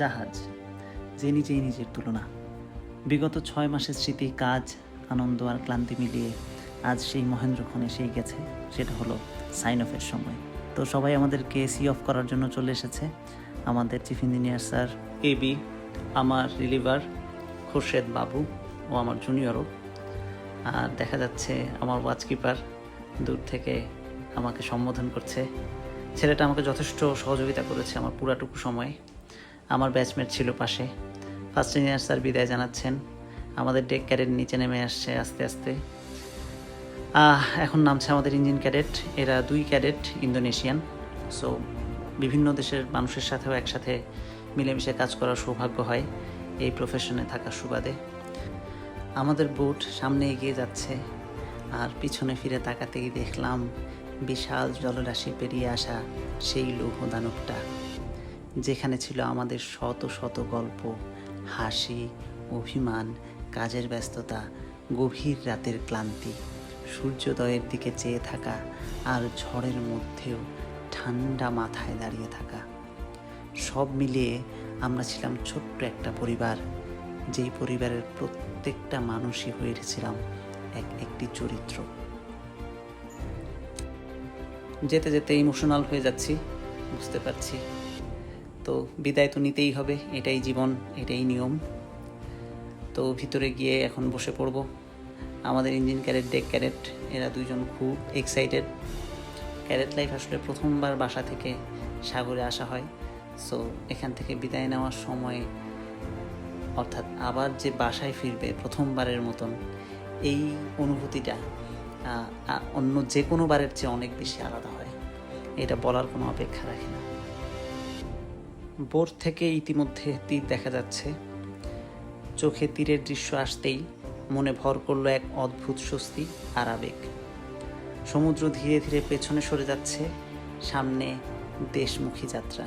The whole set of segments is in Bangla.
জাহাজ, যে নিজেই নিজের তুলনা। বিগত ছয় মাসের স্মৃতি, কাজ, আনন্দ আর ক্লান্তি মিলিয়ে আজ সেই মহেন্দ্রক্ষণ এসেই গেছে, সেটা হলো সাইন অফের সময়। তো সবাই আমাদেরকে সি অফ করার জন্য চলে এসেছে। আমাদের চিফ ইঞ্জিনিয়ার স্যার এবি আমার রিলিভার খুরশেদ বাবু ও আমার জুনিয়রও আর দেখা যাচ্ছে আমার ওয়াচকিপার দূর থেকে আমাকে সম্বোধন করছে। ছেলেটা আমাকে যথেষ্ট সহযোগিতা করেছে আমার পুরাটুকু সময়। আমার ব্যাচমেট ছিল পাশে। ফার্স্ট ইঞ্জিনিয়ার স্যার বিদায় জানাচ্ছেন। আমাদের ডেক ক্যাডেট নিচে নেমে আসছে আস্তে আস্তে। এখন নামছে আমাদের ইঞ্জিন ক্যাডেট এরা দুই ক্যাডেট ইন্দোনেশিয়ান। সো বিভিন্ন দেশের মানুষের সাথেও একসাথে মিলেমিশে কাজ করার সৌভাগ্য হয়। এই প্রফেশনে থাকার সুবাদে। আমাদের বোট সামনে এগিয়ে যাচ্ছে। আর পিছনে ফিরে তাকাতেই দেখলাম বিশাল জলরাশি পেরিয়ে আসা সেই লৌহ দানবটা যেখানে ছিল আমাদের শত শত গল্প, হাসি, অভিমান, কাজের ব্যস্ততা, গভীর রাতের ক্লান্তি, সূর্যোদয়ের দিকে চেয়ে থাকা আর ঝড়ের মধ্যেও ঠান্ডা মাথায় দাঁড়িয়ে থাকা। সব মিলিয়ে আমরা ছিলাম ছোট্ট একটা পরিবার, যেই পরিবারের প্রত্যেকটা মানুষই হয়ে উঠেছিলাম এক একটি চরিত্র। যেতে যেতে ইমোশনাল হয়ে যাচ্ছি, বুঝতে পারছি। তো বিদায় তো নিতেই হবে, এটাই জীবন, এটাই নিয়ম। তো ভিতরে গিয়ে এখন বসে পড়ব। আমাদের ইঞ্জিন ক্যারেট ডেক ক্যারেট, এরা দুজন খুব এক্সাইটেড ক্যারেট লাইফ আসলে প্রথমবার বাসা থেকে সাগরে আসা হয়। সো এখান থেকে বিদায় নেওয়ার সময়, অর্থাৎ আবার যে বাসায় ফিরবে প্রথমবারের মতন, এই অনুভূতিটা অন্য যে কোনো বারের চেয়ে অনেক বেশি আলাদা হয়। এটা বলার কোনো অপেক্ষা রাখে না। বোর্ড থেকে ইতিমধ্যে তীর দেখা যাচ্ছে। চোখে তীরের দৃশ্য আসতেই মনে ভর করল এক অদ্ভুত স্বস্তি আর আবেগ। সমুদ্র ধীরে ধীরে পেছনে সরে যাচ্ছে, সামনে দেশমুখী যাত্রা।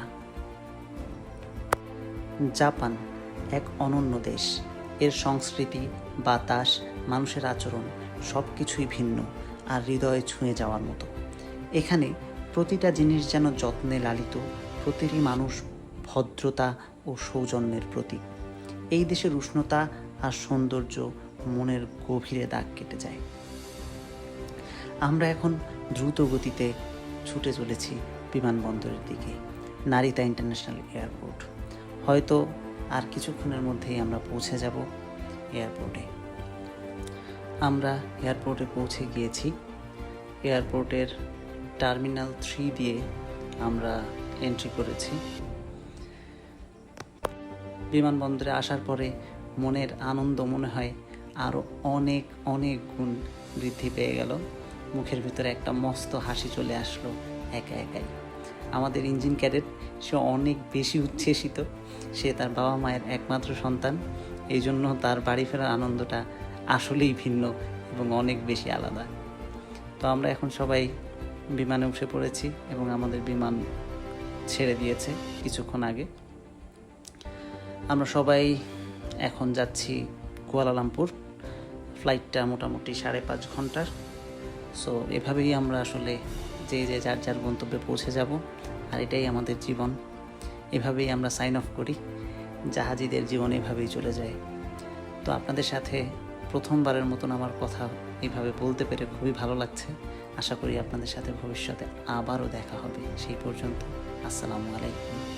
জাপান, এক অনন্য দেশ। এর সংস্কৃতি, বাতাস, মানুষের আচরণ সব কিছুই ভিন্ন আর হৃদয়ে ছুঁয়ে যাওয়ার মতো। এখানে প্রতিটা জিনিস যেন যত্নে লালিত, প্রতিটি মানুষ ভদ্রতা ও সৌজন্যের প্রতীক। এই দেশের উষ্ণতা আর সৌন্দর্য মনের গভীরে দাগ কেটে যায়। আমরা এখন দ্রুত গতিতে ছুটে চলেছি বিমানবন্দরের দিকে, নারিতা ইন্টারন্যাশনাল এয়ারপোর্ট। হয়তো আর কিছুক্ষণের মধ্যেই আমরা পৌঁছে যাব এয়ারপোর্টে। আমরা এয়ারপোর্টে পৌঁছে গিয়েছি। এয়ারপোর্টের টার্মিনাল থ্রি দিয়ে আমরা এন্ট্রি করেছি। বিমানবন্দরে আসার পরে মনের আনন্দ মনে হয় আরও অনেক অনেক গুণ বৃদ্ধি পেয়ে গেল। মুখের ভিতরে একটা মস্ত হাসি চলে আসলো একা একাই। আমাদের ইঞ্জিন ক্যাডেট, সে অনেক বেশি উচ্ছ্বেসিত। সে তার বাবা মায়ের একমাত্র সন্তান। এই জন্য তার বাড়ি ফেরার আনন্দটা আসলেই ভিন্ন এবং অনেক বেশি আলাদা। তো আমরা এখন সবাই বিমানে উঠে পড়েছি এবং আমাদের বিমান ছেড়ে দিয়েছে কিছুক্ষণ আগে। আমরা সবাই এখন যাচ্ছি কুয়ালালামপুর। ফ্লাইটটা মোটামুটি সাড়ে পাঁচ ঘণ্টার। সো এভাবেই আমরা আসলে যে যে যার যার গন্তব্যে পৌঁছে যাব, আর এটাই আমাদের জীবন। এভাবেই আমরা সাইন অফ করি, জাহাজিদের জীবন এভাবেই চলে যায়। তো আপনাদের সাথে প্রথমবারের মতন আমার কথা এইভাবে বলতে পেরে খুবই ভালো লাগছে। আশা করি আপনাদের সাথে ভবিষ্যতে আবারও দেখা হবে। সেই পর্যন্ত, আসসালামু আলাইকুম।